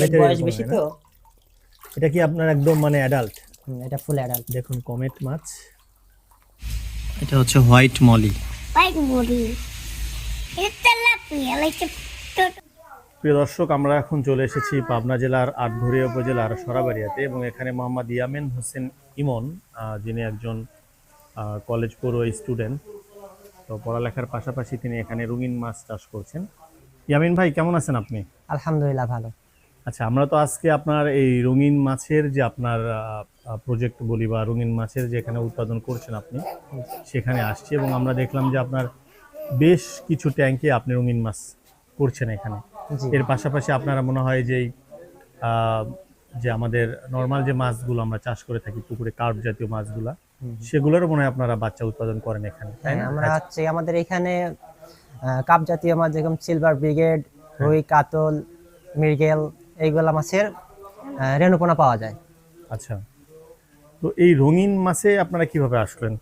বয়স বেশি তো? এটা কি আপনার একদম মানে অ্যাডাল্ট এটা ফুল অ্যাডাল্ট দেখুন কমেট মাছ। এটা হচ্ছে হোয়াইট মলি। a tot- প্রিয় দর্শক আমরা এখন চলে এসেছি পাবনা জেলার আটঘরিয়া উপজেলার সরাবাড়িয়াতে এবং এখানে মোহাম্মদ ইয়ামিন হোসেন ইমন যিনি একজন কলেজ পড়ুয়া স্টুডেন্ট তো পড়ালেখার পাশাপাশি তিনি এখানে রঙিন মাছ চাষ করছেন। ইয়ামিন ভাই কেমন আছেন আপনি? আলহামদুলিল্লাহ ভালো। আচ্ছা আমরা তো আজকে আপনার এই রঙিন মাছের যে আপনার প্রজেক্ট বলি বা রঙিন মাছের যে এখানে উৎপাদন করছেন আপনি সেখানে আসছি এবং আমরা দেখলাম যে আপনার বেশ কিছু ট্যাঙ্কে আপনি রঙিন মাছ করছেন এখানে। এর পাশাপাশি আপনারা মনে হয় যে যে আমাদের নর্মাল যে মাছগুলো আমরা চাষ করে থাকি পুকুরে কার্প জাতীয় মাছগুলা সেগুলোরও মনে হয় আপনারা বাচ্চা উৎপাদন করেন এখানে তাই হ্যাঁ, না? আমরা হচ্ছে আমাদের এখানে কাপ জাতীয় মাছ যেরকম সিলভার ব্রিগেড রুই কাতল মৃগেল এইগুলা মাছের রেণুপোনা পাওয়া যায়। আচ্ছা। তো এই রঙিন মাছে আপনারা কীভাবে আসলেন?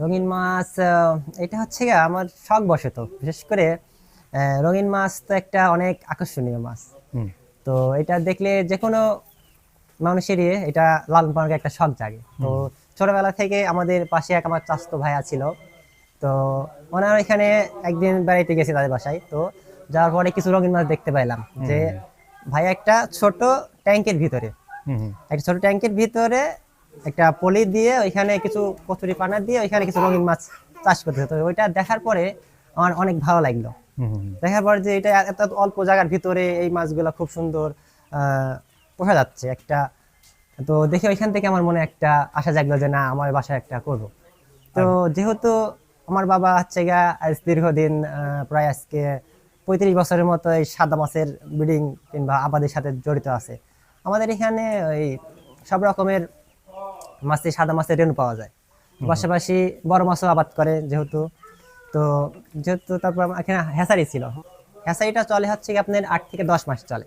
রঙিন মাছ এটা হচ্ছে আমার শখ বশত বিশেষ করে রঙিন মাছ তো একটা অনেক আকর্ষণীয় মাছ। তো এটা দেখলে যে কোনো মানুষেরই এটা লালন পালনের একটা শখ জাগে। তো ছোটবেলা থেকে আমাদের পাশে এক আমার চাস্তো ভাইয়া ছিল। তো ওনার এখানে একদিন বেড়াইতে গেছি তাদের বাসায়। তো যাওয়ার পরে কিছু রঙিন মাছ দেখতে পাইলাম। যে ভাইয়া একটা ছোট ট্যাঙ্কের ভিতরে। একটা ছোট ট্যাঙ্কের ভিতরে একটা পলি দিয়ে ওইখানে কিছু কচুরি পানা দিয়ে ওইখানে কিছু রঙিন মাছ চাষ করতে হতো। ওইটা দেখার পরে আমার অনেক ভালো লাগল। দেখার পর যে এটা এত অল্প জায়গার ভিতরে এই মাছগুলো খুব সুন্দর আহ, পোষা যাচ্ছে একটা। তো দেখে ওইখান থেকে আমার মনে একটা আশা জাগলো যে না আমার বাসায় একটা করব। তো যেহেতু আমার বাবা হচ্ছে গা আজ দীর্ঘদিন আহ, প্রায় আজকে পঁয়ত্রিশ বছরের মতো এই সাদা মাছের ব্রিডিং কিংবা আবাদের সাথে জড়িত আছে। আমাদের এখানে ওই সব রকমের মাছে সাদা মাছের রেণু পাওয়া যায়। পাশাপাশি বড় মাছও আবাদ করে যেহেতু। তো যেহেতু তারপর এখানে হ্যাসারি ছিল। হ্যাসারিটা চলে হচ্ছে কি আপনার আট থেকে দশ মাস চলে।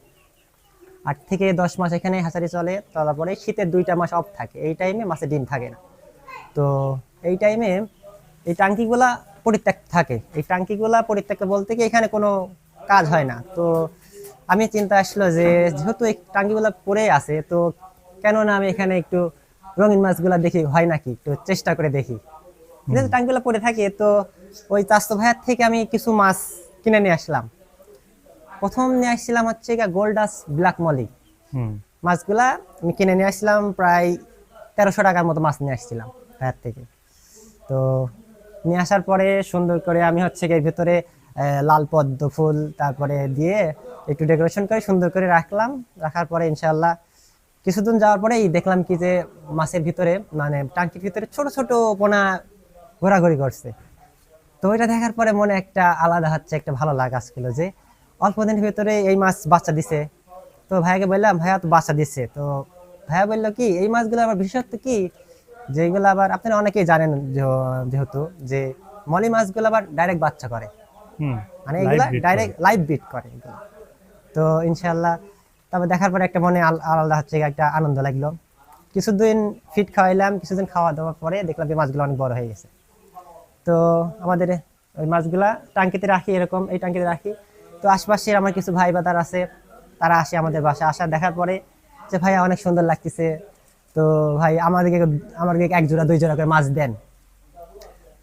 আট থেকে দশ মাস এখানে হ্যাসারি চলে তারপরে শীতের দুইটা মাস অফ থাকে। এই টাইমে মাছের ডিম থাকে না। তো এই টাইমে এই টাঙ্কিগুলা পরিত্যক্ত থাকে। এই টাঙ্কিগুলা পরিত্যক্ত বলতে কি এখানে কোনো কাজ হয় না। তো আমি চিন্তা আসলো যে যেহেতু এই টাঙ্কিগুলা পড়ে আছে তো কেন না আমি এখানে একটু রঙিন মাছগুলা দেখি হয় নাকি? একটু চেষ্টা করে দেখি। যেহেতু টাঙ্কিগুলা পড়ে থাকে তো ওই চাস্তো ভাইয়ার থেকে আমি কিছু মাছ কিনে নিয়ে আসলাম। প্রথম নিয়ে আসছিলাম হচ্ছে গোল্ডাস ব্ল্যাক মলি। হুম। মাছগুলা আমি কিনে নিয়ে আসলাম প্রায় তেরোশো টাকার মতো মাছ নিয়ে আসছিলাম ভাইয়ার থেকে। তো নিয়ে আসার পরে সুন্দর করে আমি হচ্ছে এর ভিতরে লাল পদ্ম ফুল তারপরে দিয়ে একটু ডেকোরেশন করে সুন্দর করে রাখলাম। রাখার পরে ইনশাল্লাহ কিছুদিন যাওয়ার পরেই দেখলাম কি যে মাছের ভিতরে মানে টাঙ্কির ভিতরে ছোট ছোট পোনা ঘোরাঘুরি করছে। তো ওইটা দেখার পরে মনে একটা আলাদা হচ্ছে, একটা ভালো লাগা ছিল যে অল্প দিনের ভিতরে এই মাছ বাচ্চা দিছে। তো ভাইয়াকে বললাম, ভাইয়া তো বাচ্চা দিচ্ছে তো ভাইয়া বলল, কি এই মাছগুলো আবার বিশেষত্ব কি? যেগুলো আবার আপনারা অনেকেই জানেন যেহেতু যে মলি মাছগুলো আবার ডাইরেক্ট বাচ্চা করে। মানে এগুলা ডাইরেক্ট লাইভ বিট করে এগুলো। তো ইনশাল্লাহ তারপর দেখার পরে একটা মনে আলাদা হচ্ছে একটা আনন্দ লাগল। কিছুদিন ফিট খাওয়াইলাম কিছুদিন খাওয়া দাওয়ার পরে দেখলাম যে মাছগুলো অনেক বড় হয়ে গেছে। তো আমাদের ওই মাছগুলা টাঙ্কিতে রাখি এরকম এই টাঙ্কিতে রাখি। তো আশপাশে আমার কিছু ভাই বাদার আছে তারা আসে আমাদের বাসায়। আসা দেখার পরে যে ভাইয়া অনেক সুন্দর লাগতেছে। তো ভাই আমাদেরকে আমাদেরকে এক জোড়া, দুই জোড়া করে মাছ দেন।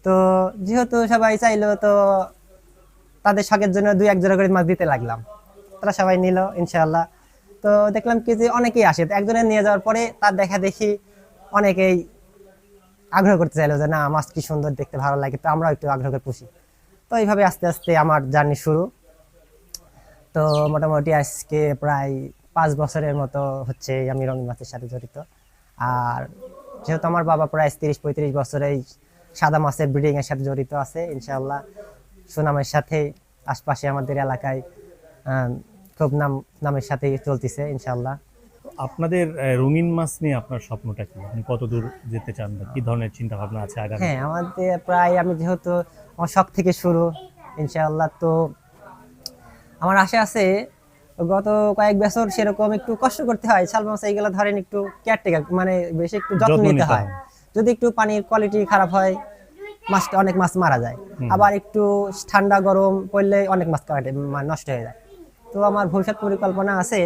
তো যেহেতু সবাই চাইলো, তো তাদের শখের জন্য দুই, এক জোড়া করে মাছ দিতে লাগলাম। তারা সবাই নিল ইনশাল্লাহ তো দেখলাম কি যে অনেকেই আসে একজনের নিয়ে যাওয়ার পরে তার দেখা দেখি অনেকেই আগ্রহ করতে চাইলো যে, না, মাছ কি সুন্দর, দেখতে ভালো লাগে। তো আমরাও একটু আগ্রহ করে পুষি। তো এইভাবে আস্তে আস্তে আমার জার্নি শুরু। তো মোটামুটি আজকে প্রায় পাঁচ বছরের মতো হচ্ছে আমি রঙিন মাছের সাথে জড়িত। আর যেহেতু আমার বাবা প্রায় তিরিশ পঁয়ত্রিশ বছর এই সাদা মাছের ব্রিডিং এর সাথে জড়িত আছে ইনশাআল্লাহ সুনামের সাথে আশপাশে আমাদের এলাকায় খুব নাম নামের সাথে চলতেছে ইনশাআল্লাহ। আপনাদের রঙিন মাছ নিয়ে আপনার স্বপ্নটা কি? আপনি কত দূর যেতে চান কি ধরনের চিন্তা ভাবনা আছে আগামী? হ্যাঁ আমাদের প্রায় আমি যেহেতু আমার শখ থেকে শুরু ইনশাআল্লাহ তো আমার আশা আছে গত কয়েক বছর সেরকম একটু কষ্ট করতে হয়। শাল মাছ এইগুলো ধরেন একটু কেয়ারটেকার মানে বেশি একটু যত্ন নিতে হয়। যদি একটু পানির কোয়ালিটি খারাপ হয় মাছটা অনেক মাছ মারা যায়। আবার একটু ঠান্ডা গরম পড়লে অনেক মাছ কাটে নষ্ট হয়ে যায়। তো আমার ভবিষ্যৎ পরিকল্পনা আছে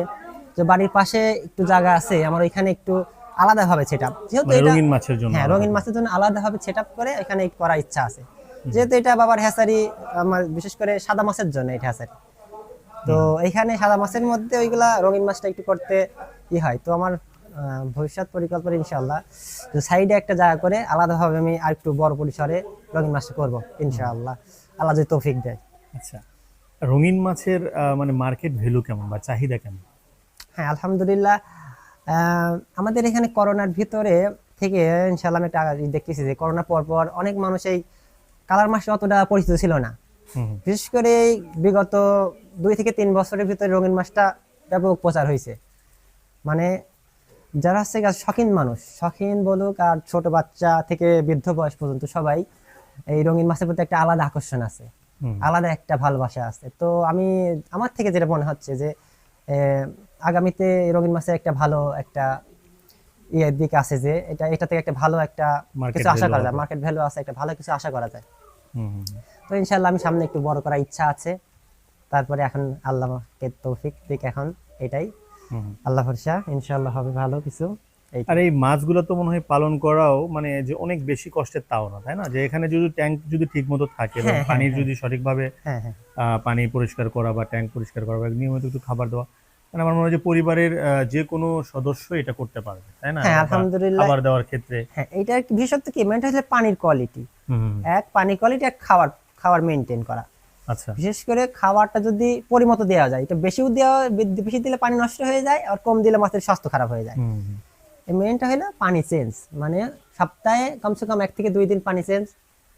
যে বাড়ির পাশে একটু জায়গা আছে আমার ওইখানে একটু আলাদাভাবে সেট আপ যেহেতু মানে এটা রঙিন মাছের জন্য হ্যাঁ রঙিন মাছের জন্য আলাদাভাবে সেট আপ করে এখানে করার ইচ্ছা আছে। যেহেতু এটা বাবার হ্যাসারি আমার বিশেষ করে সাদা মাছের জন্য এটা হ্যাসারি তো এইখানে সাদা মাছের মধ্যে ওইগুলা রঙিন মাছটা একটু করতে ই হয়। তো আমার ভবিষ্যৎ পরিকল্পনা ইনশাল্লাহ তো সাইডে একটা জায়গা করে আলাদাভাবে আমি আর একটু বড় পরিসরে রঙিন মাছটা করব ইনশাআল্লাহ। আল্লাহ যদি তৌফিক দেয়। আচ্ছা রঙিন মাছের মানে মার্কেট ভ্যালু কেমন বা চাহিদা কেমন? হ্যাঁ আলহামদুলিল্লাহ আমাদের এখানে করোনার ভিতরে থেকে ইনশাল্লাহ আমি একটা দেখতেছি যে করোনার পর পর অনেক মানুষ এই কালার মাছটা অতটা পরিচিত ছিল না। বিশেষ করে বিগত দুই থেকে তিন বছরের ভিতরে রঙিন মাছটা ব্যাপক প্রচার হয়েছে। মানে যারা হচ্ছে শখিন মানুষ শখিন বলুক আর ছোট বাচ্চা থেকে বৃদ্ধ বয়স পর্যন্ত সবাই এই রঙিন মাছের প্রতি একটা আলাদা আকর্ষণ আছে। আলাদা একটা ভালোবাসা আছে। তো আমি আমার থেকে যেটা মনে হচ্ছে যে আগামীতে রঙিন মাছের একটা ভালো একটা ইয়ের দিক আছে যে এটা এটা থেকে একটা ভালো একটা কিছু আশা করা যায়। মার্কেট ভ্যালু আছে একটা ভালো কিছু আশা করা যায়। তো ইনশাল্লাহ আমি সামনে একটু বড় করার ইচ্ছা আছে। তারপরে এখন আল্লাহকে তৌফিক দিক এখন এটাই। আল্লাহ ভরসা ইনশাল্লাহ হবে ভালো কিছু। আর এই মাছগুলো তো মনে হয় পালন করাও মানে যে অনেক বেশি কষ্টের তাও না তাই না? যে এখানে যদি ট্যাঙ্ক যদি ঠিক মতো থাকে এবং হ্যাঁ, হ্যাঁ, পানির যদি সঠিকভাবে হ্যাঁ হ্যাঁ। পানি পরিষ্কার করা বা ট্যাঙ্ক পরিষ্কার করা বা নিয়মিত একটু খাবার দেওয়া মানে আমার মনে হয় যে পরিবারের যে কোনো সদস্য এটা করতে পারবে তাই না? হ্যাঁ, আলহামদুলিল্লাহ। খাবার দেওয়ার ক্ষেত্রে। হ্যাঁ এটা বিশেষত কি মেনটা হচ্ছে পানির কোয়ালিটি এক পানি কোয়ালিটি এক খাবার খাবার মেনটেন করা। আচ্ছা। বিশেষ করে খাবারটা যদি পরিমতো দেওয়া যায় এটা বেশিও দেওয়া বেশি দিলে পানি নষ্ট হয়ে যায় আর কম দিলে মাছের স্বাস্থ্য খারাপ হয়ে যায়। মেনটা হলো পানি চেঞ্জ মানে সপ্তাহে কমসে কম এক থেকে দুই দিন পানি চেঞ্জ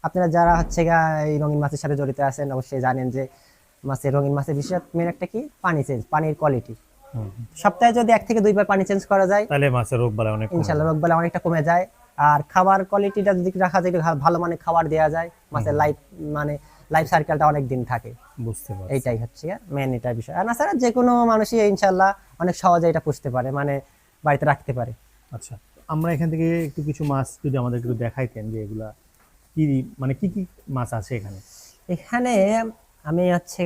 আপনারা যারা হচ্ছে গা এই রঙিন মাছের সাথে জড়িত আছেন অবশ্যই জানেন যে মাছের রঙিন মাছের বিশেষ মেন একটা কি? পানি চেঞ্জ পানির কোয়ালিটি। সপ্তাহে যদি এক থেকে দুইবার পানি চেঞ্জ করা যায় তাহলে মাছের রোগ বালা অনেক কমে রোগ রোগবালা অনেকটা কমে যায়। আর খাবার কোয়ালিটিটা যদি রাখা যায় ভালো মানে খাবার দেওয়া যায় মাছের লাইফ মানে লাইফ সার্কেলটা অনেক দিন থাকে। বুঝতে পারছি। এইটাই হচ্ছে মেন এটা বিষয়। আর না স্যার যে কোনো মানুষই ইনশাল্লাহ অনেক সহজে এটা পুষতে পারে মানে বাড়িতে রাখতে পারে। আচ্ছা আমরা এখান থেকে একটু কিছু মাছ যদি আমাদের একটু দেখাইতেন যে এগুলা কি মানে কি কি মাছ আছে এখানে? এখানে আমি হচ্ছে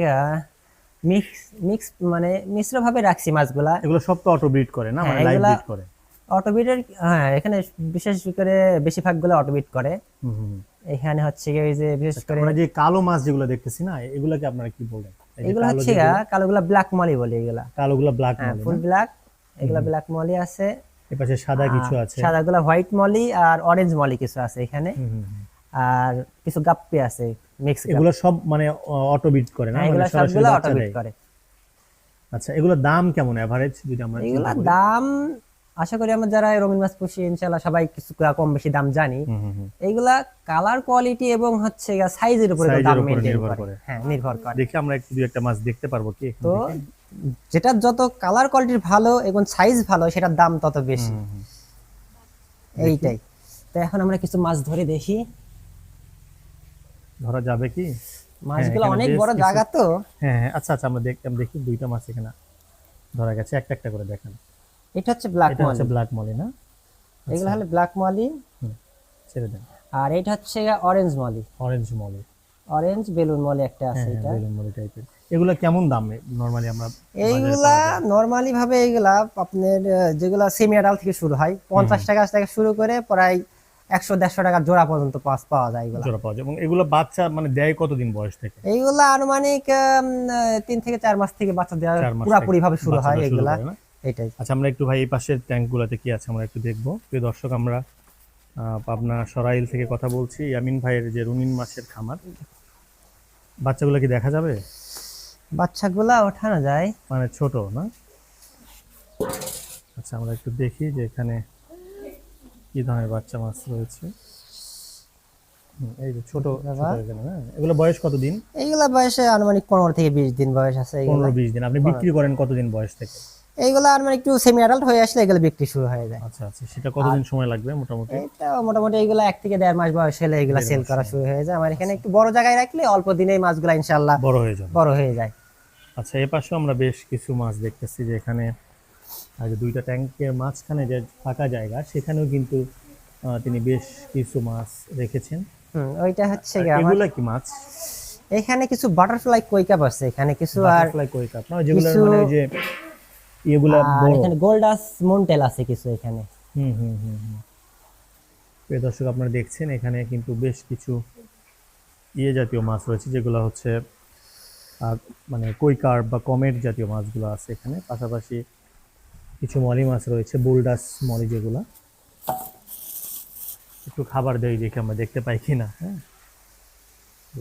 মিক্স মিক্স মানে মিশ্রভাবে রাখছি মাছগুলা। এগুলো সব তো অটো ব্রিড করে না? হ্যাঁ, মানে লাইভ ব্রিড করে। অটোবিটের হ্যাঁ এখানে বিশেষ করে বেশিরভাগগুলো অটোবিট করে। এখানে হচ্ছে গিয়ে ওই যে বিশেষ করে আমরা যে কালো মাছ যেগুলো দেখতেছি না এগুলাকে আপনারা কি বলেন এগুলো হচ্ছে কালোগুলা ব্ল্যাক মলি বলে এগুলা। কালোগুলো ব্ল্যাক হ্যাঁ মলি ফুল ব্ল্যাক এগুলা ব্ল্যাক মলি আছে। এপাশে সাদা কিছু আছে। সাদাগুলা হোয়াইট মলি আর অরেঞ্জ মলি কিছু আছে এখানে। আর কিছু গাপ্পি আছে মিক্স এগুলো সব মানে অটোবিট করে না? এগুলা মানে সরাসরি সবগুলা অটোবিট করে। আচ্ছা এগুলোর দাম কেমন এভারেজ যদি আমরা এগুলা দাম আশা করি আমরা যারা রঙিন মাছ পুষি ইনশাল্লাহ সবাই কিছু কম বেশি দাম জানি। এইগুলা কালার কোয়ালিটি এবং হচ্ছে সাইজের উপরে দাম নির্ভর করে। হ্যাঁ নির্ভর করে। দেখি আমরা একটু দুই একটা মাছ দেখতে পারব কি? তো যেটা যত কালার কোয়ালিটির ভালো এবং সাইজ ভালো সেটার দাম তত বেশি। এইটাই। তো এখন আমরা কিছু মাছ ধরে দেখি। ধরা যাবে কি? মাছগুলো এখানে অনেক বড় জায়গা তো। হ্যাঁ হ্যাঁ আচ্ছা আচ্ছা আমরা দেখতাম দেখি দুইটা মাছ এখানে। ধরা গেছে একটা একটা করে দেখান। এটা হচ্ছে ব্ল্যাক এটা হচ্ছে ব্ল্যাক মলি না? এগুলো হলো ব্ল্যাক মলি ছেড়ে দেন। আর এটা হচ্ছে orange molly orange molly orange balloon molly একটা আছে হ্যাঁ এটা। বেলুন মলি টাইপের এগুলা কেমন দাম নরমালি আমরা এইগুলা নরমালি ভাবে এইগুলা আপনার যেগুলা সেমি আডাল থেকে শুরু হয় পঞ্চাশ টাকা থেকে শুরু করে প্রায় একশো দেড়শো টাকা জোড়া পর্যন্ত পাস পাওয়া যায় এগুলা। জোড়া পাওয়া যায়। এবং এগুলো বাচ্চা মানে দেয় কতদিন বয়স থেকে? এইগুলা আনুমানিক তিন থেকে চার মাস থেকে বাচ্চা দেওয়া পুরাপুরি ভাবে শুরু হয় এগুলা? এটাই। আচ্ছা আমরা একটু ভাই এই পাশের ট্যাঙ্কগুলোতে কি আছে আমরা একটু দেখব। প্রিয় দর্শক আমরা পাবনা সরাইল থেকে কথা বলছি। ইয়ামিন ভাইয়ের যে রঙিন মাছের খামার বাচ্চাগুলো কি দেখা যাবে? বাচ্চাগুলা ওঠানো যায়। মানে ছোট না? আচ্ছা আমরা একটু দেখি যে এখানে কি ধরনের বাচ্চা মাছ রয়েছে। এই যে ছোট না এগুলো বয়স কতদিন? এইগুলা বয়সে আনুমানিক পনেরো থেকে বিশ দিন বয়স আছে পনেরো বিশ দিন। আপনি বিক্রি করেন কতদিন বয়স থেকে? এইগুলা আনুমানিক একটু সেমি অ্যাডাল্ট হয়ে আসলে এগুলো বিক্রি শুরু হয়ে যায়। আচ্ছা আচ্ছা সেটা কতদিন সময় লাগবে মোটামুটি? এটা মোটামুটি এইগুলা এক থেকে দেড় মাস বয়স হলে এগুলা সেল করা শুরু হয়ে যায়। আমার এখানে একটু বড় জায়গায় রাখলে অল্প দিনেই মাছগুলা ইনশাল্লাহ বড় হয়ে যাবে। বড় হয়ে যায়। আচ্ছা এ পাশেও আমরা বেশ কিছু মাছ দেখতেছি যে এখানে যে দুইটা ট্যাঙ্কের মাঝখানে যে ফাঁকা জায়গা সেখানেও কিন্তু তিনি বেশ কিছু মাছ রেখেছেন। হুম ওইটা হচ্ছে এগুলা কি মাছ? এখানে কিছু বাটারফ্লাই কই কাপ আছে। এখানে কিছু আর বাটারফ্লাই কই কাপ না? যেগুলো মানে ওই যে এগুলা এখানে গোল্ডাস মন্টেল আছে কিছু এখানে। হুম হুম হুম প্রিয় দর্শক আপনারা দেখছেন এখানে কিন্তু বেশ কিছু ইয়ে জাতীয় মাছ রয়েছে যেগুলো হচ্ছে মানে কই কার্প বা কমেট জাতীয় মাছগুলো আছে এখানে। পাশাপাশি কিছু মলি মাছ রয়েছে বোল্ডাস মলি যেগুলো। একটু খাবার দেয় দেখে আমরা দেখতে পাই কিনা হ্যাঁ।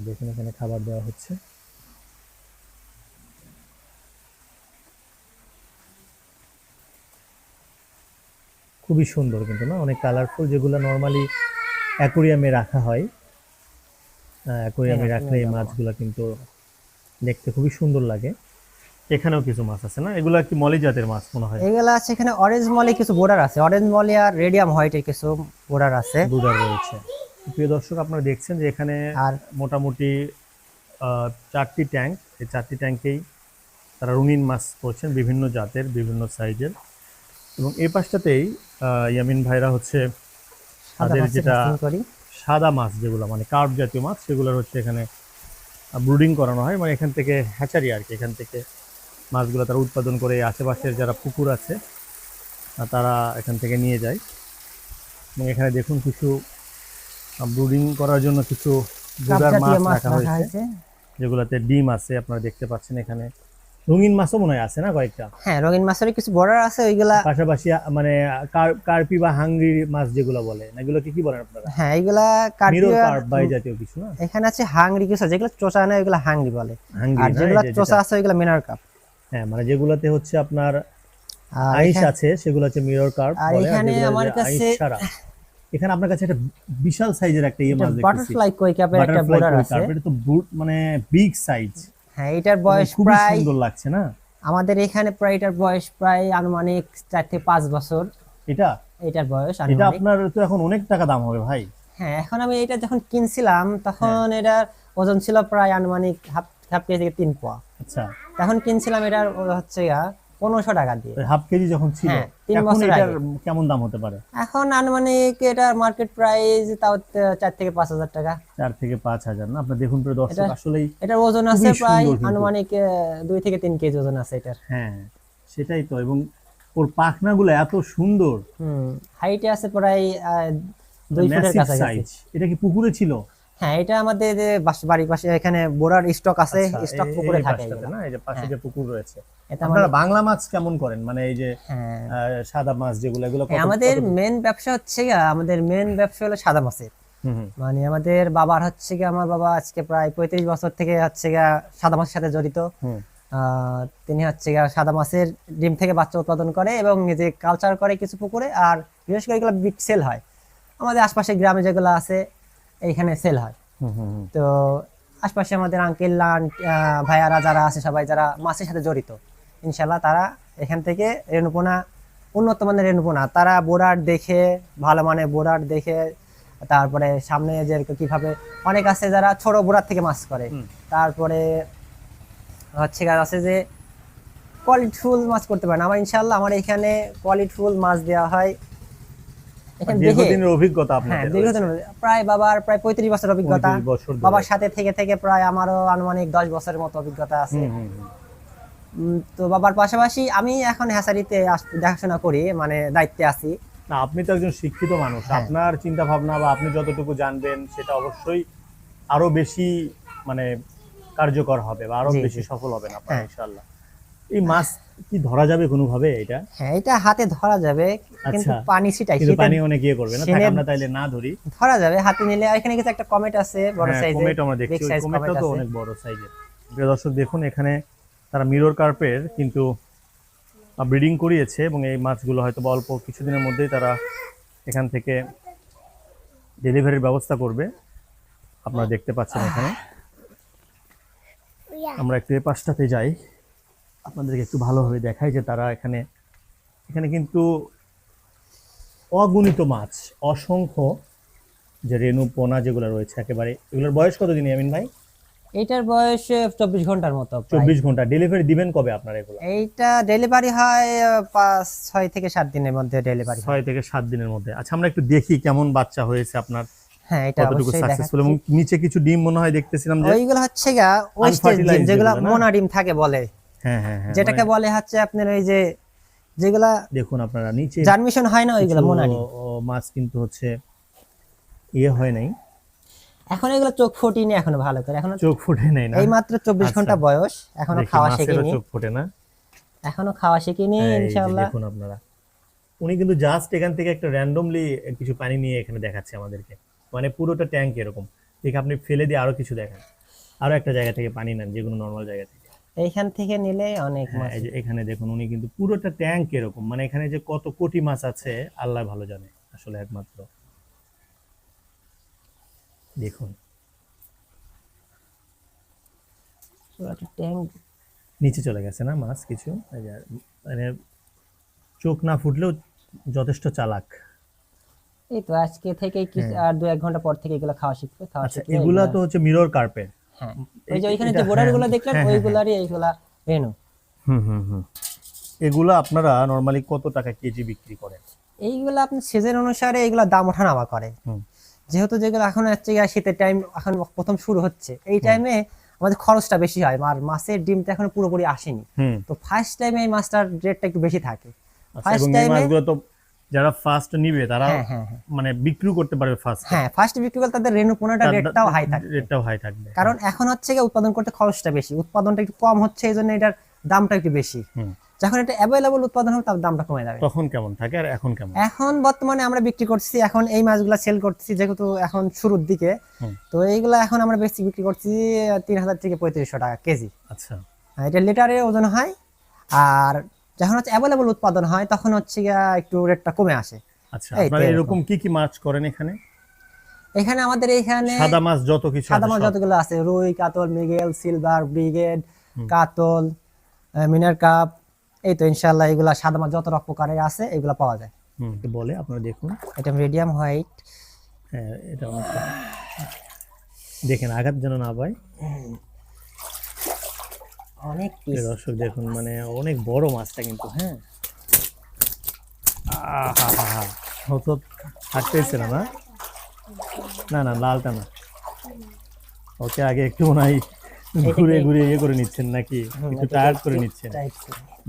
দেখুন এখানে খাবার দেওয়া হচ্ছে। খুবই সুন্দর কিন্তু না? অনেক কালারফুল যেগুলো নর্মালি অ্যাকোরিয়ামে রাখা হয়। অ্যাকোরিয়ামে হ্যাঁ, রাখলে এই মাছগুলো কিন্তু দেখতে খুবই সুন্দর লাগে। এখানেও কিছু মাছ আছে না? এগুলা কি মলি জাতের মাছ মনে হয়? এগুলা আছে এখানে অরেঞ্জ মলে কিছু বোর্ডার আছে। অরেঞ্জ মলে আর রেডিয়াম হোয়াইটের কিছু বোর্ডার আছে। দুধার রয়েছে। প্রিয় দর্শক আপনারা দেখছেন যে এখানে আর মোটামুটি চারটি ট্যাঙ্ক এই চারটি ট্যাঙ্কেই তারা রঙিন মাছ করছেন বিভিন্ন জাতের বিভিন্ন সাইজের এবং এই পাশটাতেই ইয়ামিন ভাইরা হচ্ছে সাদা তাদের যেটা সাদা মাছ যেগুলো মানে কার্প জাতীয় মাছ সেগুলোর হচ্ছে এখানে ব্রুডিং করানো হয়। মানে এখান থেকে হ্যাচারি আর কি এখান থেকে মাছগুলো তারা উৎপাদন করে আশেপাশের যারা পুকুর আছে তারা এখান থেকে নিয়ে যায়। এবং এখানে দেখুন কিছু ব্রুডিং করার জন্য কিছু মাছ রাখা হয়েছে। যেগুলোতে ডিম আছে আপনারা দেখতে পাচ্ছেন এখানে। রঙিন মাছও মনে হয় আছে না কয়েকটা? হ্যাঁ রঙিন মাছের কিছু বর্ডার আছে ওইগুলা পাশাপাশি মানে কার- কার্পি বা হাঙ্গি মাছ যেগুলো বলে এগুলোকে কি কি বলেন আপনারা? হ্যাঁ কার্পিয়া কার্প বা জাতীয় কিছু না? এখানে আছে হাংরি কিছু যেগুলো চোষা নেই ওইগুলা হাংরি বলে। আর না, যেগুলো চোষা আছে ওইগুলা মিনার কাপ হ্যাঁ মানে যেগুলাতে হচ্ছে আপনার আইস আছে সেগুলো হচ্ছে মিরর কার্ভ আর এখানে আমার কাছে- এখানে আপনার কাছে একটা বিশাল সাইজের একটা ইয়ে মাছ দেখতেছি। বাটারফ্লাই কই কাপের একটা বোর্ডার আছে। এটা তো বুট মানে বিগ সাইজ হ্যাঁ এটার বয়স প্রায় সুন্দর লাগছে না? আমাদের এখানে প্রায় এটার বয়স প্রায় আনুমানিক চার থেকে পাঁচ বছর। এটা? এটার বয়স এটা আপনার তো এখন অনেক টাকা দাম হবে ভাই। হ্যাঁ এখন আমি এটা যখন কিনছিলাম তখন হ্যাঁ। এটার ওজন ছিল প্রায় আনুমানিক হাফ হাফ কেজি থেকে তিন পোয়া। আচ্ছা। তখন কিনছিলাম এটার হচ্ছে পনেরোশো টাকা দিয়ে। হাফ কেজি যখন ছিল হ্যাঁ, তিন বছর কেমন দাম হতে পারে? এখন আনুমানিক এটার মার্কেট প্রাইস তাও চার থেকে পাঁচ হাজার টাকা। চার থেকে পাঁচ হাজার না? আপনার দেখুন প্রিয় দর্শক আসলেই এটার ওজন আছে প্রায় আনুমানিক দুই থেকে তিন কেজি ওজন আছে এটার। হ্যাঁ সেটাই তো। এবং ওর পাখনাগুলো এত সুন্দর। হুম হাইটে আছে প্রায় দুই ফুটের কাছাকাছি। এটা কি পুকুরে ছিল? হ্যাঁ এটা আমাদের যে বাড়ির পাশে এখানে বোরার স্টক আছে আচ্ছা, স্টক পুকুরে থাকে না? এই যে পাশে যে পুকুর রয়েছে। আপনারা বাংলা মাছ কেমন করেন? মানে এই যে হ্যাঁ। সাদা মাছ যেগুলো এগুলো হ্যাঁ, আমাদের মেন ব্যবসা হচ্ছে আমাদের মেন ব্যবসা হলো সাদা মাছের। মানে আমাদের বাবার হচ্ছে গিয়ে আমার বাবা আজকে প্রায় পঁয়ত্রিশ বছর থেকে হচ্ছে গিয়া সাদা মাছের সাথে জড়িত। আহ, তিনি হচ্ছে গিয়া সাদা মাছের ডিম থেকে বাচ্চা উৎপাদন করে এবং যে কালচার করে কিছু পুকুরে আর বিশেষ করে এগুলো বিগ সেল হয়। আমাদের আশপাশে গ্রামে যেগুলো আছে এইখানে সেল হয়। তো আশপাশে আমাদের আঙ্কেল ভাইয়ারা যারা আছে সবাই যারা মাছের সাথে জড়িত ইনশাল্লাহ তারা এখান থেকে রেণুপোনা উন্নত মানের রেণুপোনা। তারা বোরার দেখে ভালো মানের বোরার দেখে তারপরে সামনে যে কীভাবে অনেক আছে যারা ছোট বোরার থেকে মাছ করে। তারপরে হচ্ছে আছে যে কোয়ালিটিফুল মাছ করতে পারেন আমার ইনশাল্লাহ আমার এখানে কোয়ালিটিফুল মাছ দেওয়া হয় এখানে দীর্ঘদিনের অভিজ্ঞতা হ্যাঁ দীর্ঘদিন প্রায় বাবার প্রায় পঁয়ত্রিশ বছর অভিজ্ঞতা। 35 বছর ধরে। বাবার সাথে থেকে থেকে প্রায় আমারও আনুমানিক দশ বছরের মতো অভিজ্ঞতা আছে। তো বাবার পাশাপাশি আমি এখন হ্যাসারিতে দেখাশোনা করি মানে দায়িত্বে আছি। না আপনি তো একজন শিক্ষিত মানুষ। হ্যাঁ। আপনার চিন্তা ভাবনা বা আপনি যতটুকু জানবেন সেটা অবশ্যই আরও বেশি মানে কার্যকর হবে বা আরও বেশি সফল হবেন আপনার হ্যাঁ। ইনশাআল্লাহ। এই মাছ কি ধরা যাবে কোনোভাবে এটা? হ্যাঁ এটা হাতে ধরা যাবে কিন্তু আচ্ছা। পানি ছিটাই কিন্তু পানি অনেক ইয়ে করবে না থাক শীতের- আমরা তাইলে না ধরি। ধরা যাবে হাতে নিলে এখানে কিন্তু একটা কমেট আছে বড় হ্যাঁ, সাইজের কমেট আমরা দেখছি কমেটটা তো অনেক বড় সাইজের। প্রিয় দর্শক দেখুন এখানে তারা মিরর কার্পের কিন্তু ব্রিডিং করিয়েছে এবং এই মাছগুলো হয়তো বা অল্প কিছুদিনের মধ্যেই তারা এখান থেকে ডেলিভারির ব্যবস্থা করবে। আপনারা দেখতে পাচ্ছেন এখানে। আমরা একটু এই পাশটাতে যাই। আপনাদেরকে একটু ভালোভাবে দেখাই যে তারা এখানে এখানে কিন্তু অগণিত মাছ অসংখ্য যে রেণু পোনা যেগুলো রয়েছে একেবারে। এগুলোর বয়স কত দিন আমিন ভাই? এইটার বয়স চব্বিশ ঘণ্টার মতো চব্বিশ ঘণ্টা। ডেলিভারি দিবেন কবে আপনারা এগুলো? এইটা ডেলিভারি হয় পাঁচ ছয় থেকে সাত দিনের মধ্যে ডেলিভারি ছয় থেকে সাত দিনের মধ্যে। আচ্ছা আমরা একটু দেখি কেমন বাচ্চা হয়েছে আপনার। হ্যাঁ এটা অবশ্যই সাকসেসফুল। এবং নিচে কিছু ডিম মনে হয় দেখতেছিলাম যে ওইগুলো হচ্ছে গা ওয়েস্টেজ ডিম যেগুলো মোনা ডিম থাকে বলে। যেটাকে মানে- বলে হচ্ছে আপনার ওই যে যেগুলা দেখুন আপনারা নিচে জার্মিশন হয় না ওইগুলা ও, মাছ কিন্তু হচ্ছে ইয়ে হয় নাই। এখন এগুলো চোখ ফুটিনি এখনও ভালো করে এখনও চোখ ফুটে নাই না? এই মাত্র চব্বিশ আচ্ছা। ঘণ্টা বয়স এখনও খাওয়া শেখেনি। চোখ ফোটে না। এখনও খাওয়া শেখেনি ইনশাআল্লাহ। দেখুন আপনারা। উনি কিন্তু জাস্ট এখান থেকে একটা র্যান্ডমলি কিছু পানি নিয়ে এখানে দেখাচ্ছে আমাদেরকে। মানে পুরোটা ট্যাঙ্ক এরকম। দেখে আপনি ফেলে দিয়ে আরও কিছু দেখান। আরও একটা জায়গা থেকে পানি নেন যেগুলো নর্মাল জায়গা থেকে। এইখান থেকে নিলে অনেক হ্যাঁ, মাছ এখানে দেখুন উনি কিন্তু পুরোটা ট্যাঙ্ক এরকম। মানে এখানে যে কত কোটি মাছ আছে আল্লাহ ভালো জানে আসলে একমাত্র। দেখুন। ট্যাঙ্ক নিচে চলে গেছে না মাছ কিছু? মানে চোখ না ফুটলেও যথেষ্ট চালাক। এই তো আজকে থেকে কিছু আর দু এক ঘণ্টা পর থেকে এগুলো খাওয়া শিখবে খাওয়া হ্যাঁ। আচ্ছা শিখবে এগুলা তো হচ্ছে মিরর কার্পেট হ্যাঁ। ওই যে ওইখানে যে বোর্ডারগুলো হ্যাঁ, দেখলেন হ্যাঁ, হ্যাঁ, ওইগুলারই এইগুলা রেনু হুম হুম হুম। এগুলো আপনারা নর্মালি কত টাকা কেজি বিক্রি করেন? এইগুলো আপনি সিজন অনুসারে এগুলো দাম ওঠা নামা করে। হুম। যেহেতু যেগুলো এখন হচ্ছে গিয়ে শীতের টাইম এখন প্রথম শুরু হচ্ছে এই টাইমে আমাদের খরচটা বেশি হয় আর মাছের ডিমটা এখন পুরোপুরি আসেনি। তো ফার্স্ট টাইমে এই মাছটার রেটটা একটু বেশি থাকে। আচ্ছা, ফার্স্ট এবং টাইমে মাছগুলো তো যারা ফার্স্ট নিবে তারা হ্যাঁ হ্যাঁ হ্যাঁ। মানে বিক্রি করতে পারবে ফার্স্ট হ্যাঁ ফার্স্ট বিক্রি করলে তাদের রেনু পোনাটা রেটটাও হাই থাকে রেটটাও হাই থাকবে। কারণ এখন হচ্ছে গিয়ে উৎপাদন করতে খরচটা বেশি উৎপাদনটা একটু কম হচ্ছে এই জন্য এটার দামটা একটু বেশি। যখন এটা অ্যাভেলেবল উৎপাদন হবে তার দামটা কমে যাবে। তখন কেমন থাকে আর এখন কেমন? এখন বর্তমানে আমরা বিক্রি করছি এখন এই মাছগুলা সেল করতেছি যেহেতু এখন শুরুর দিকে তো এইগুলা এখন আমরা বেশি বিক্রি করছি তিন হাজার থেকে পঁয়ত্রিশশো টাকা কেজি। আচ্ছা। এটা লিটারে ওজন হয় আর যখন হচ্ছে অ্যাভেলেবল উৎপাদন হয় তখন হচ্ছে একটু রেটটা কমে আসে। আচ্ছা আপনারা এরকম। কি কি মাছ করেন এখানে? এখানে আমাদের এখানে সাদা মাছ যত কিছু সাদা মাছ যতগুলো আছে রুই কাতল মৃগেল সিলভার ব্রিগেড কাতল মিনার কাপ এই তো ইনশাল্লাহ এগুলা সাদা মাছ যত রকম প্রকারের আছে এগুলা পাওয়া যায়। হুম বলে আপনারা দেখুন। এটা মিডিয়াম হোয়াইট হ্যাঁ এটা দেখেন আঘাত যেন না পায়। অনেক দর্শক দেখুন মানে অনেক বড় মাছটা কিন্তু হ্যাঁ? থাকতেছে না না? না না লালটা না। ওকে আগে একটু মনে হয় ঘুরে ঘুরে ইয়ে করে নিচ্ছেন নাকি? একটু টায়ার্ড করে নিচ্ছেন।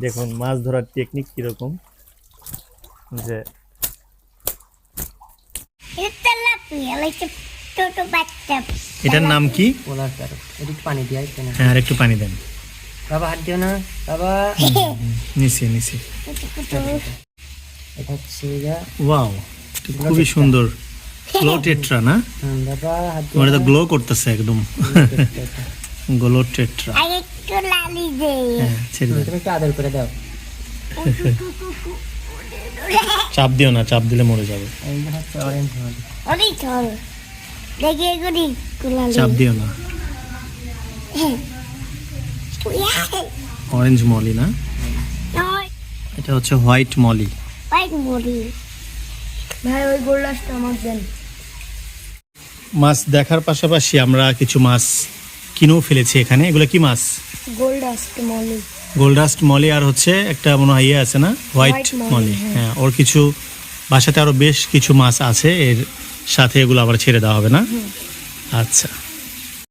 দেখুন মাছ ধরার টেকনিক কীরকম? যে. এটার নাম কি? হ্যাঁ আর একটু পানি দেন। বাবা হাত দিও না বাবা। নিচে নিচে. এটা হচ্ছে ওয়াও খুবই সুন্দর। গ্লো টেট্রা না? বাবা হাত তোমার তো গ্লো করতেছে একদম। Glow tetra I get to lali হ্যাঁ ছেড়ে দাও তুমি আদর করে দাও। চাপ দিও না চাপ দিলে মরে যাবে. চাপ দিও না। অরেঞ্জ মলি না এটা হচ্ছে হোয়াইট মলি white muri. ভাই ওই গোল্ডাসটা আমার দেন। মাছ দেখার পাশাপাশি আমরা কিছু মাছ কিনেও ফেলেছি এখানে। এগুলো কি মাছ? Gold dust molly gold dust molly আর হচ্ছে একটা মনে হয় ইয়ে আছে না? হোয়াইট মলি হ্যাঁ। ওর কিছু বাসাতে আরও বেশ কিছু মাছ আছে। এর সাথে এগুলো আবার ছেড়ে দেওয়া হবে না? আচ্ছা।